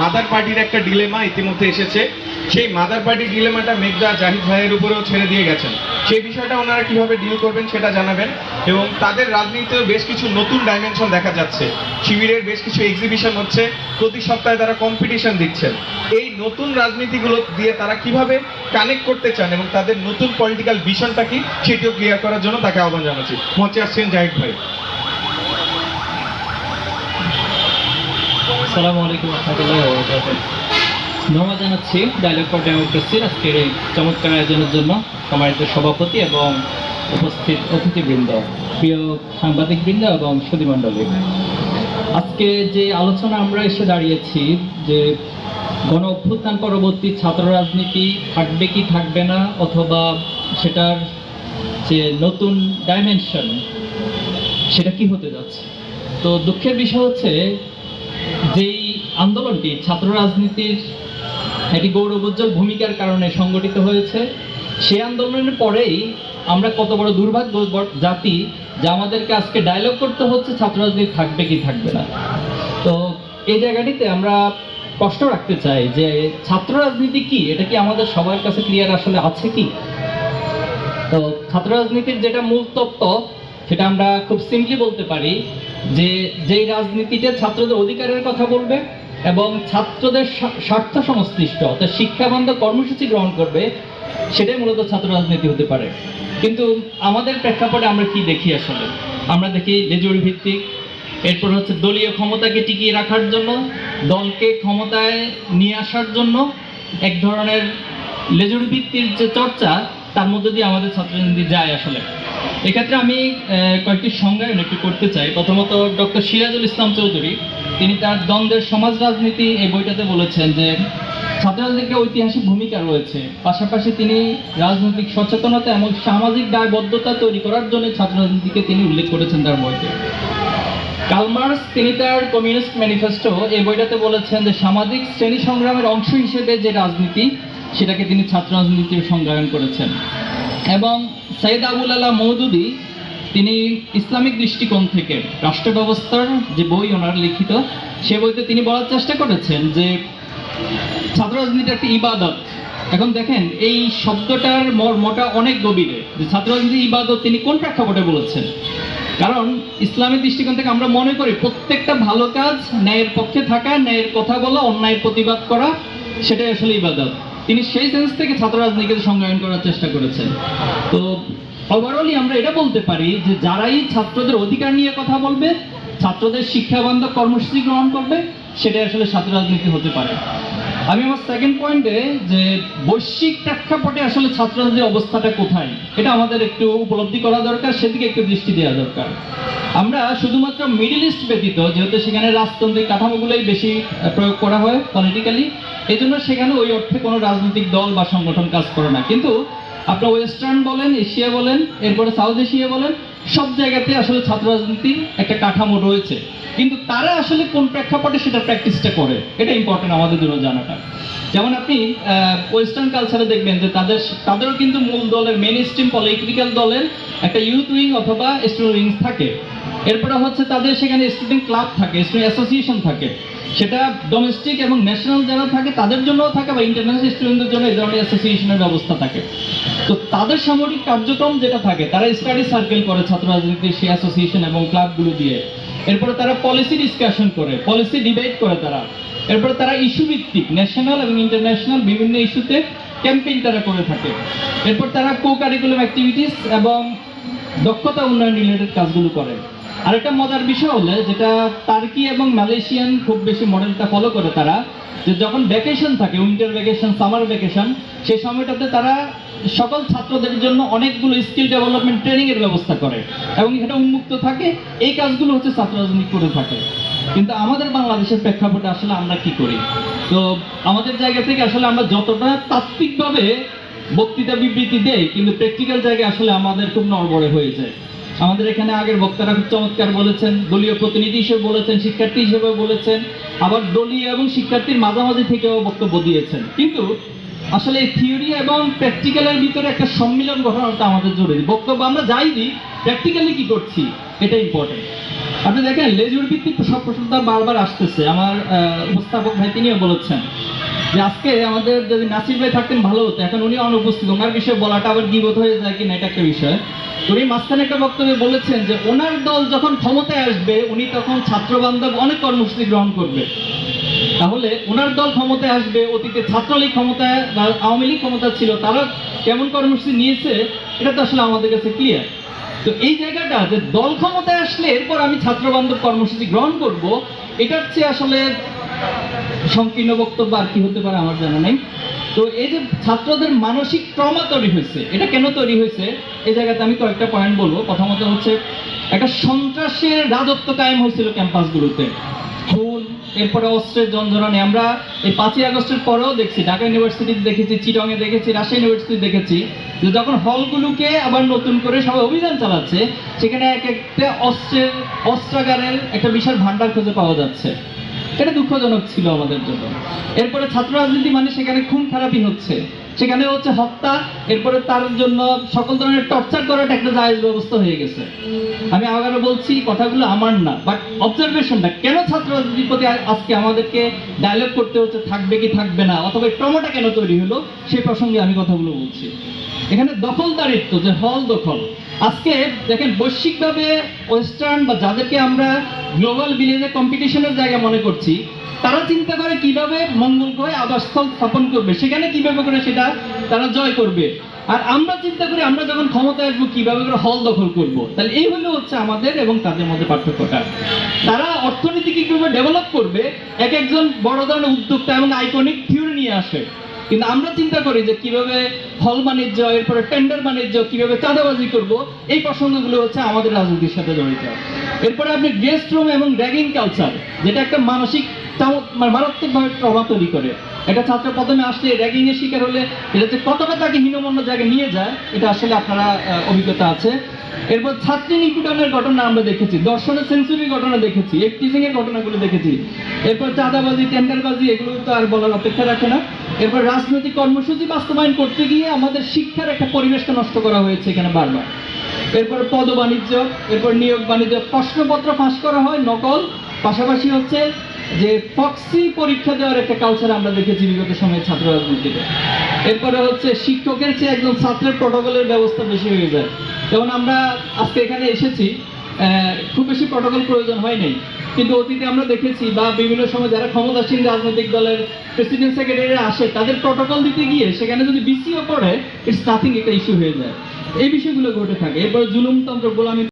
Mother পার্টির একটা dilemma ইতিমধ্যে এসেছে। সেই মাদার পার্টি ডিলেমাটা মেঘদা জাহিদ ভাইয়ের উপরেও ছেড়ে দিয়ে গেছেন। সেই বিষয়টা ওনারা কীভাবে ডিল করবেন সেটা জানাবেন এবং তাদের রাজনীতিতেও বেশ কিছু নতুন ডাইমেনশন দেখা যাচ্ছে। শিবিরের বেশ কিছু এক্সিবিশন হচ্ছে, প্রতি সপ্তাহে তারা কম্পিটিশন দিচ্ছেন। এই নতুন রাজনীতিগুলো দিয়ে তারা কীভাবে কানেক্ট করতে চান এবং তাদের নতুন পলিটিক্যাল ভিশনটা কি, সেটিও ক্লিয়ার করার জন্য তাকে আহ্বান জানাচ্ছি। মঞ্চে আসছেন জাহিদ ভাই। আসসালামু আলাইকুম রহমতুল্লাহ ধন্যবাদ জানাচ্ছি ডায়লগ ফর ডেমোক্রেসির আজকের এই চমৎকার আয়োজনের জন্য সম্মানিত সভাপতি এবং উপস্থিত অতিথিবৃন্দ, প্রিয় সাংবাদিকবৃন্দ এবং সুধীমণ্ডলী। আজকে যে আলোচনা আমরা এসে দাঁড়িয়েছি যে গণ অভ্যুত্থান পরবর্তী ছাত্র রাজনীতি থাকবে কি থাকবে না, অথবা সেটার যে নতুন ডাইমেনশন সেটা কি হতে যাচ্ছে? তো দুঃখের বিষয় হচ্ছে যেই আন্দোলনটি ছাত্র রাজনীতির একটি গৌরবোজ্জ্বল ভূমিকার কারণে সংগঠিত হয়েছে সেই আন্দোলনের পরেই আমরা কত বড় দুর্ভাগ্য জাতি যে আমাদেরকে আজকে ডায়লগ করতে হচ্ছে, ছাত্র রাজনীতি থাকবে কি থাকবে না। তো এই জায়গাটিতে আমরা কষ্ট রাখতে চাই যে ছাত্র রাজনীতি কি? এটা কি আমাদের সবার কাছে ক্লিয়ার আসলে আছে কি? তো ছাত্র রাজনীতির যেটা মূল তত্ত্ব, সেটা আমরা খুব সিম্পলি বলতে পারি যে, যেই রাজনীতিতে ছাত্রদের অধিকারের কথা বলবে এবং ছাত্রদের স্বার্থ সংশ্লিষ্ট, অর্থাৎ শিক্ষাবন্ধ কর্মসূচি গ্রহণ করবে, সেটাই মূলত ছাত্র রাজনীতি হতে পারে। কিন্তু আমাদের প্রেক্ষাপটে আমরা কি দেখি আসলে? আমরা দেখি লেজুরি ভিত্তিক এরপর হচ্ছে দলীয় ক্ষমতাকে টিকিয়ে রাখার জন্য, দলকে ক্ষমতায় নিয়ে আসার জন্য এক ধরনের লেজুরি ভিত্তির যে চর্চা, তার মধ্যে দিয়ে আমাদের ছাত্ররাজনীতি যায় আসলে। এক্ষেত্রে আমি কয়েকটি সংজ্ঞায়ন একটু করতে চাই। প্রথমত ডক্টর সিরাজুল ইসলাম চৌধুরী, তিনি তার দ্বন্দ্বের সমাজ রাজনীতি এই বইটাতে বলেছেন যে ছাত্র রাজনীতির ঐতিহাসিক ভূমিকা রয়েছে। পাশাপাশি তিনি রাজনৈতিক সচেতনতা এবং সামাজিক দায়বদ্ধতা তৈরি করার জন্য ছাত্র রাজনীতিকে তিনি উল্লেখ করেছেন তার বইতে। কালমার্স তিনি তার কমিউনিস্ট ম্যানিফেস্টো, এই বইটাতে বলেছেন যে, সামাজিক শ্রেণি সংগ্রামের অংশ হিসেবে যে রাজনীতি, সেটাকে তিনি ছাত্র রাজনীতির সংজ্ঞায়ন করেছেন। এবং সৈয়দ আবুল আলা মৌদুদি, তিনি ইসলামিক দৃষ্টিকোণ থেকে রাষ্ট্র ব্যবস্থার যে বই ওনার লিখিত, সে বইতে তিনি বলার চেষ্টা করেছেন যে ছাত্র রাজনীতি একটা ইবাদত। এখন দেখেন, এই শব্দটার মর্মটা অনেক গভীরে যে ছাত্র রাজনীতি ইবাদত তিনি কোন প্রেক্ষাপটে বলেছেন? কারণ ইসলামের দৃষ্টিকোণ থেকে আমরা মনে করি প্রত্যেকটা ভালো কাজ ন্যায়ের পক্ষে থাকা, ন্যায়ের কথা বলা, অন্যায়ের প্রতিবাদ করা, সেটাই আসলে ইবাদত। তিনি সেই সেন্স থেকে ছাত্র রাজনীতিকে সংজ্ঞায়ন করার চেষ্টা করেছেন। তো ওভারঅলি আমরা এটা বলতে পারি যে যারাই ছাত্রদের অধিকার নিয়ে কথা বলবে, ছাত্রদের শিক্ষাবান্ধব কর্মসূচি গ্রহণ করবে, সেটাই আসলে ছাত্র রাজনীতি হতে পারে। আমি আমার সেকেন্ড পয়েন্টে যে বৈশ্বিক প্রেক্ষাপটে আসলে ছাত্র রাজনীতির অবস্থাটা কোথায়, এটা আমাদের একটু উপলব্ধি করা দরকার, সেদিকে একটু দৃষ্টি দেওয়া দরকার। আমরা শুধুমাত্র মিডল ইস্ট ব্যতীত, যেহেতু সেখানে রাজতান্ত্রিক কাঠামোগুলোই বেশি প্রয়োগ করা হয় পলিটিক্যালি এই জন্য সেখানে ওই অর্থে কোনো রাজনৈতিক দল বা সংগঠন কাজ করে না। কিন্তু আপনার ওয়েস্টার্ন বলেন এশিয়া বলেন, এরপরে সাউথ এশিয়া বলেন, সব জায়গাতে আসলে ছাত্র রাজনীতির একটা কাঠামো রয়েছে। কিন্তু তারা আসলে কোন প্রেক্ষাপটে সেটা প্র্যাকটিসটা করে, এটা ইম্পর্টেন্ট আমাদের জন্য জানাটা। যেমন আপনি ওয়েস্টার্ন কালচারে দেখবেন যে তাদের, তাদেরও কিন্তু মূল দলের মেন স্ট্রিম পলিটিক্যাল দলের একটা ইউথ উইং অথবা স্টুডেন্ট উইং থাকে। এরপরে হচ্ছে তাদের সেখানে স্টুডেন্ট ক্লাব থাকে স্টুডেন্ট অ্যাসোসিয়েশন থাকে। সেটা ডোমেস্টিক এবং ন্যাশনাল যারা থাকে, তাদের জন্যও থাকে বা ইন্টারন্যাশনাল স্টুডেন্টদের জন্য এই ধরনের অ্যাসোসিয়েশনের ব্যবস্থা থাকে। তো তাদের সামরিক কার্যক্রম যেটা থাকে, তারা স্টাডি সার্কেল করে ছাত্র রাজনীতির সেই অ্যাসোসিয়েশন এবং ক্লাবগুলো দিয়ে। এরপরে তারা পলিসি ডিসকাশন করে পলিসি ডিবেট করে তারা। এরপরে তারা ইস্যু ভিত্তিক ন্যাশনাল এবং ইন্টারন্যাশনাল বিভিন্ন ইস্যুতে ক্যাম্পেইন তারা করে থাকে। এরপর তারা কো কারিকুলাম অ্যাক্টিভিটিস এবং দক্ষতা উন্নয়ন রিলেটেড কাজগুলো করে। আরেকটা মজার বিষয় হলে যেটা টার্কি এবং মালয়েশিয়ান খুব বেশি মডেলটা ফলো করে তারা, যে যখন ভ্যাকেশন থাকে উইন্টার ভ্যাকেশন সামার ভ্যাকেশন সেই সময়টাতে তারা সকল ছাত্রদের জন্য অনেকগুলো স্কিল ডেভেলপমেন্ট ট্রেনিং এর ব্যবস্থা করে এবং এটা উন্মুক্ত থাকে। এই কাজগুলো হচ্ছে ছাত্র রাজনীতি করে থাকে। কিন্তু আমাদের বাংলাদেশের প্রেক্ষাপটে আসলে আমরা কি করি? তো আমাদের জায়গা থেকে আসলে আমরা যতটা তাত্ত্বিকভাবে বক্তৃতা বিবৃতি দেই, কিন্তু প্র্যাকটিক্যাল জায়গায় আসলে আমাদের খুব নড়বড়ে হয়ে যায়। আমাদের এখানে আগের বক্তারা খুব চমৎকার বলেছেন, দলীয় প্রতিনিধি হিসেবে বলেছেন, শিক্ষার্থী হিসেবে বলেছেন, আবার দলীয় এবং শিক্ষার্থীর মাঝামাঝি থেকেও বক্তব্য দিয়েছেন। কিন্তু আসলে থিওরি এবং প্র্যাকটিক্যালের ভিতরে একটা সম্মিলন ঘটনাটা আমাদের জরুরি। বক্তব্য আমরা যাই দিই প্র্যাকটিক্যালি কি করছি এটা ইম্পর্টেন্ট আপনি দেখেন, লেজুর ভিত্তিক সব প্রশ্নটা বারবার আসতেছে। আমার উপস্থাপক ভাই তিনিও বলেছেন যে আজকে আমাদের যদি নাসির ভাই থাকতেন ভালো হতো, এখন উনি অনুপস্থিত। ওনার বিষয়ে বলাটা আবার গিবত হয়ে যায় কিনা, এটা একটা বিষয়। উনি মাঝখানে একটা বক্তব্যে বলেছেন যে, ওনার দল যখন ক্ষমতায় আসবে, উনি তখন ছাত্র বান্ধব অনেক কর্মসূচি গ্রহণ করবে। তাহলে ওনার দল ক্ষমতায় আসবে, অতীতে ছাত্রলীগ ক্ষমতায়, বা আওয়ামী লীগ ক্ষমতা ছিল, তারা কেমন কর্মসূচি নিয়েছে, এটা তো আসলে আমাদের কাছে ক্লিয়ার তো এই জায়গাটা যে দল ক্ষমতায় আসলে এরপর আমি ছাত্র বান্ধব কর্মসূচি গ্রহণ করব, এটার চেয়ে আসলে সংকীর্ণ বক্তব্য আর কি হতে পারে আমার জানা নেই। তো এই যে ছাত্রদের মানসিক ট্রমা তৈরি হয়েছে, এটা কেন তৈরি হয়েছে? এই জায়গাতে আমি কয়েকটা পয়েন্ট বলব। প্রথমত হচ্ছে, একটা সন্ত্রাসের রাজত্ব কায়েম হয়েছিল ক্যাম্পাসগুলোতে খুন, এরপরে অস্ত্রের জঞ্জরানি আমরা এই পাঁচই আগস্টের পরেও দেখছি, ঢাকা ইউনিভার্সিটিতে দেখেছি চিটংয়ে দেখেছি রাজশাহী ইউনিভার্সিটি দেখেছি, যে যখন হলগুলোকে আবার নতুন করে সবাই অভিযান চালাচ্ছে, সেখানে এক একটা অস্ত্রের, অস্ত্রাগারের একটা বিশাল ভান্ডার খুঁজে পাওয়া যাচ্ছে। এটা দুঃখজনক ছিল আমাদের জন্য। এরপরে ছাত্র রাজনীতি মানে সেখানে খুন খারাপই হচ্ছে। সেখানে হচ্ছে হত্যা, এরপরে তার জন্য সকল ধরনের টর্চার করাটা একটা জায়েজ ব্যবস্থা হয়ে গেছে। আমি আবারও বলছি, কথাগুলো আমার না বাট অবজারভেশনটা কেন ছাত্র রাজনীতির প্রতি আজকে আমাদেরকে ডায়লগ করতে হচ্ছে, থাকবে কি থাকবে না, অথবা ট্রমাটা কেন তৈরি হলো, সেই প্রসঙ্গে আমি কথাগুলো বলছি। এখানে দখলদারিত্ব, যে হল দখল আজকে দেখেন বৈশ্বিকভাবে ওয়েস্টার্ন বা যাদেরকে আমরা গ্লোবাল ভিলেজে কম্পিটিশনের জায়গা মনে করছি, তারা চিন্তা করে কীভাবে মঙ্গল গ্রহে আবাসস্থল স্থাপন করবে, সেখানে কীভাবে করে সেটা তারা জয় করবে। আর আমরা চিন্তা করি আমরা যখন ক্ষমতায় আসব, কীভাবে করে হল দখল করব। তাহলে এই হলো হচ্ছে আমাদের এবং তাদের মধ্যে পার্থক্যটা। তারা অর্থনীতি কীভাবে ডেভেলপ করবে, এক একজন বড় ধরনের উদ্যোক্তা এবং আইকনিক থিওরি নিয়ে আসে। কিন্তু আমরা চিন্তা করি যে কীভাবে হল বাণিজ্য, এরপরে টেন্ডার বাণিজ্য, কীভাবে চাঁদাবাজি করব, এই প্রসঙ্গগুলো হচ্ছে আমাদের রাজনীতির সাথে জড়িত। এরপরে আপনি গেস্ট রুম এবং র্যাগিং কালচার যেটা একটা মানসিক মানে মারাত্মকভাবে প্রভাব তৈরি করে। একটা ছাত্র প্রথমে আসলে র্যাগিং এর শিকার হলে এটা যে কতটা তাকে হীনমন্য জায়গায় নিয়ে যায়, এটা আসলে আপনারা অভিজ্ঞতা আছে। এরপর ছাত্রী নিপীড়নের ঘটনা আমরা দেখেছি, দর্শনের সেঞ্চুরি ঘটনা দেখেছি, একটিজিং এর ঘটনাগুলো দেখেছি। এরপর চাঁদাবাজি টেন্ডারবাজি এগুলো তো আর বলার অপেক্ষা রাখে না। এরপর রাজনৈতিক কর্মসূচি বাস্তবায়ন করতে গিয়ে আমাদের শিক্ষার একটা পরিবেশকে নষ্ট করা হয়েছে এখানে বারবার। এরপর পদ বাণিজ্য, এরপর নিয়োগ বাণিজ্য, প্রশ্নপত্র ফাঁস করা হয়, নকল। পাশাপাশি হচ্ছে যে ফক্সি পরীক্ষা দেওয়ার একটা কালচার আমরা দেখেছি বিগত সময়ে ছাত্র রাজনীতিতে। এরপরে হচ্ছে শিক্ষকের চেয়ে একজন ছাত্রের প্রটোকলের ব্যবস্থা বেশি হয়ে যায়। যেমন আমরা আজকে এখানে এসেছি খুব বেশি প্রটোকল প্রয়োজন হয় নাই। কিন্তু অতীতে আমরা দেখেছি বা বিভিন্ন সময় যারা ক্ষমতাসীন রাজনৈতিক দলের প্রেসিডেন্ট সেক্রেটারি আসে, তাদের প্রটোকল দিতে গিয়ে সেখানে যদি বিসিও পড়ে ইটস নাথিং একটা ইস্যু হয়ে যায়। এই বিষয়গুলো ঘটে থাকে। এরপর জুলুমতন্ত্র গোলামি